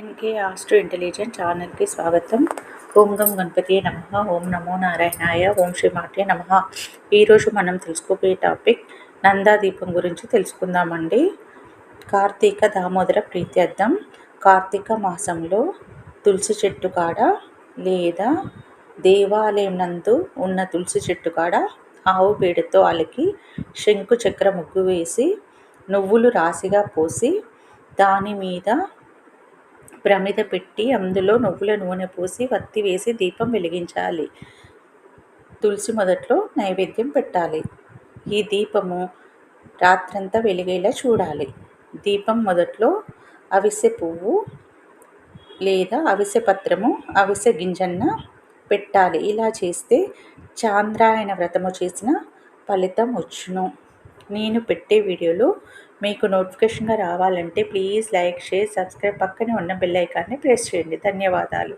NK astro intelligent ఛానల్కి స్వాగతం. ఓం గం గణపతి నమ. ఓం నమో నారాయణాయ. ఓం శ్రీ మాటే నమ. ఈరోజు మనం తెలుసుకోబోయే టాపిక్ నందా దీపం గురించి తెలుసుకుందామండి. కార్తీక దామోదర ప్రీత్యర్థం కార్తీక మాసంలో తులసి చెట్టు కాడ లేదా దేవాలయం నందు ఉన్న తులసి చెట్టు కాడ ఆవు పేడతో అలికి శంకు చక్ర ముగ్గు వేసి నువ్వులు రాశిగా పోసి దాని మీద ప్రమిద పెట్టి అందులో నువ్వుల నూనె పోసి వత్తి వేసి దీపం వెలిగించాలి. తులసి మొదట్లో నైవేద్యం పెట్టాలి. ఈ దీపము రాత్రంతా వెలిగేలా చూడాలి. దీపం మొదట్లో అవిసె పువ్వు లేదా అవిసె పత్రము అవిసె గింజన్న పెట్టాలి. ఇలా చేస్తే చాంద్రాయణ వ్రతము చేసిన ఫలితం వచ్చును. నేను పెట్టే వీడియోలో మీకు నోటిఫికేషన్గా రావాలంటే ప్లీజ్ లైక్ షేర్ సబ్స్క్రైబ్ పక్కనే ఉన్న బెల్ ఐకాన్ని ప్రెస్ చేయండి. ధన్యవాదాలు.